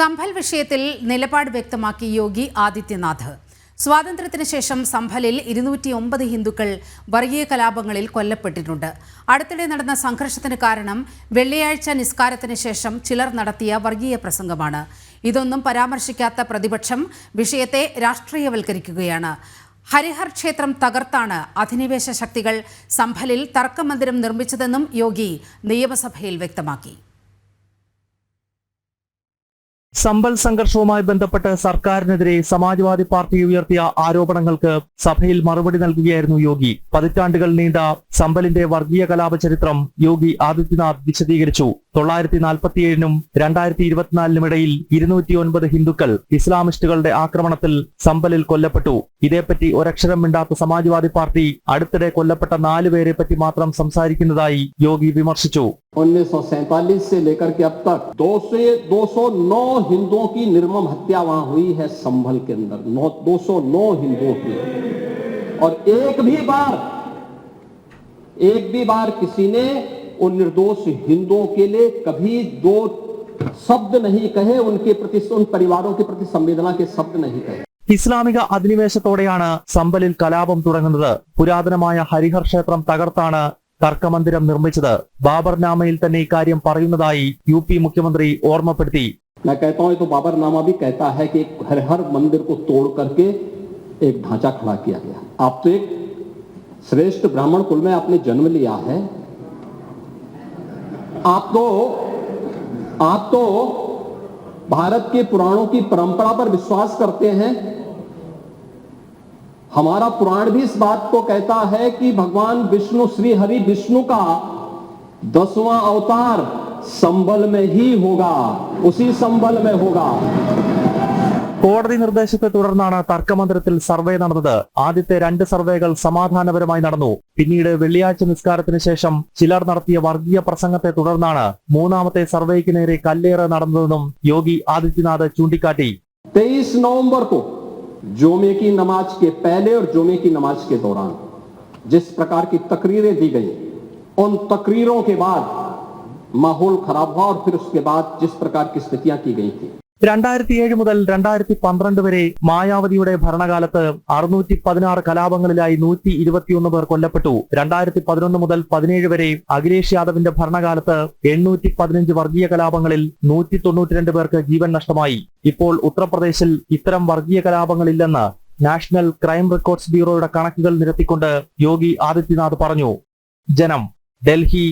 സംഭൽ വിഷയത്തിൽ നിലപാട് വ്യക്തമാക്കി യോഗി ആദിത്യനാഥ്. സ്വാതന്ത്ര്യത്തിന് ശേഷം സംഭലിൽ ഇരുന്നൂറ്റി ഒമ്പത് ഹിന്ദുക്കൾ വർഗീയ കലാപങ്ങളിൽ കൊല്ലപ്പെട്ടിട്ടുണ്ട്. അടുത്തിടെ നടന്ന സംഘർഷത്തിന് കാരണം വെള്ളിയാഴ്ച നിസ്കാരത്തിന് ശേഷം ചിലർ നടത്തിയ വർഗീയ പ്രസംഗമാണ്. ഇതൊന്നും പരാമർശിക്കാത്ത പ്രതിപക്ഷം വിഷയത്തെ രാഷ്ട്രീയവൽക്കരിക്കുകയാണ്. ഹരിഹർ ക്ഷേത്രം തകർത്താണ് അധിനിവേശ ശക്തികൾ സംഭലിൽ തർക്കമന്ദിരം നിർമ്മിച്ചതെന്നും യോഗി നിയമസഭയിൽ വ്യക്തമാക്കി. സമ്പൽ സംഘർഷവുമായി ബന്ധപ്പെട്ട് സർക്കാരിനെതിരെ സമാജ്വാദി പാർട്ടി ഉയർത്തിയ ആരോപണങ്ങൾക്ക് സഭയിൽ മറുപടി നൽകുകയായിരുന്നു യോഗി. പതിറ്റാണ്ടുകൾ നീണ്ട സമ്പലിന്റെ വർഗീയ കലാപ ചരിത്രം യോഗി ആദിത്യനാഥ് വിശദീകരിച്ചു. തൊള്ളായിരത്തി നാൽപ്പത്തിയേഴിനും രണ്ടായിരത്തി ഇരുപത്തിനാലിനും ഇടയിൽ ഇരുന്നൂറ്റി ഒൻപത് ഹിന്ദുക്കൾ ഇസ്ലാമിസ്റ്റുകളുടെ ആക്രമണത്തിൽ സമ്പലിൽ കൊല്ലപ്പെട്ടു ഇതേപ്പറ്റി ഒരക്ഷരം മിണ്ടാത്ത സമാജ്വാദി പാർട്ടി അടുത്തിടെ കൊല്ലപ്പെട്ട നാലുപേരെ പറ്റി മാത്രം സംസാരിക്കുന്നതായി യോഗി വിമർശിച്ചു 1947 से लेकर के अब तक 200 209 हिंदुओं की निर्मम हत्या वहां हुई है संभल के अंदर नौ- 209 हिंदुओं की और एक भी बार एक भी बार किसी ने उन निर्दोष हिंदुओं के लिए कभी दो शब्द नहीं कहे उनके प्रति उन परिवारों के प्रति संवेदना के शब्द नहीं कहे ഇസ്ലാമിക അധിനിവേശത്തോടെയാണ് സമ്പലിൽ കലാപം തുടങ്ങുന്നത് പുരാതനമായ ഹരിഹർ ക്ഷേത്രം തകർത്താണ് തർക്കമന്ദിരം നിർമ്മിച്ചത് ബാബർ നാമയിൽ തന്നെ ഇക്കാര്യം പറയുന്നതായി യു പി മുഖ്യമന്ത്രി ഓർമ്മപ്പെടുത്തി मैं कहता हूं ये तो बाबरनामा भी कहता है कि एक हर हर मंदिर को तोड़ करके एक ढांचा खड़ा किया गया आप तो एक श्रेष्ठ ब्राह्मण कुल में आपने जन्म लिया है आप तो आप तो भारत के पुराणों की परंपरा पर विश्वास करते हैं। हमारा पुराण भी इस बात को कहता है कि भगवान विष्णु, श्री हरि विष्णु का दसवां अवतार संबल में ही होगा, उसी संबल में होगा। കോടതി നിർദ്ദേശത്തെ തുടർന്നാണ് തർക്കമന്ദിരത്തിൽ സർവേ നടന്നത് ആദ്യത്തെ രണ്ട് സർവേകൾ സമാധാനപരമായി നടന്നു പിന്നീട് വെള്ളിയാഴ്ച നിസ്കാരത്തിന് ശേഷം ചിലർ നടത്തിയ വർഗീയ പ്രസംഗത്തെ തുടർന്നാണ് മൂന്നാമത്തെ സർവേക്ക് നേരെ കല്ലേറ് നടന്നതെന്നും യോഗി ആദിത്യനാഥ് ചൂണ്ടിക്കാട്ടി तेईस नवंबर को जोमे की नमाज के पहले और जोमे की नमाज के दौरान जिस प्रकार की तकरीरें दी गई उन तकरीरों के बाद माहौल खराब हुआ और फिर उसके बाद जिस प्रकार की स्थितियां की गई थी രണ്ടായിരത്തി ഏഴ് മുതൽ രണ്ടായിരത്തി പന്ത്രണ്ട് വരെ മായാവതിയുടെ ഭരണകാലത്ത് അറുന്നൂറ്റി പതിനാറ് കലാപങ്ങളിലായി നൂറ്റി ഇരുപത്തിയൊന്ന് പേർ കൊല്ലപ്പെട്ടു. രണ്ടായിരത്തി പതിനൊന്ന് മുതൽ പതിനേഴ് വരെ അഖിലേഷ് യാദവിന്റെ ഭരണകാലത്ത് എണ്ണൂറ്റി പതിനഞ്ച് വർഗീയ കലാപങ്ങളിൽ നൂറ്റി തൊണ്ണൂറ്റിരണ്ട് പേർക്ക് ജീവൻ നഷ്ടമായി. ഇപ്പോൾ ഉത്തർപ്രദേശിൽ ഇത്തരം വർഗീയ കലാപങ്ങളില്ലെന്ന് നാഷണൽ ക്രൈം റെക്കോർഡ്സ് ബ്യൂറോയുടെ കണക്കുകൾ നിരത്തിക്കൊണ്ട് യോഗി ആദിത്യനാഥ് പറഞ്ഞു. ജനം ഡൽഹി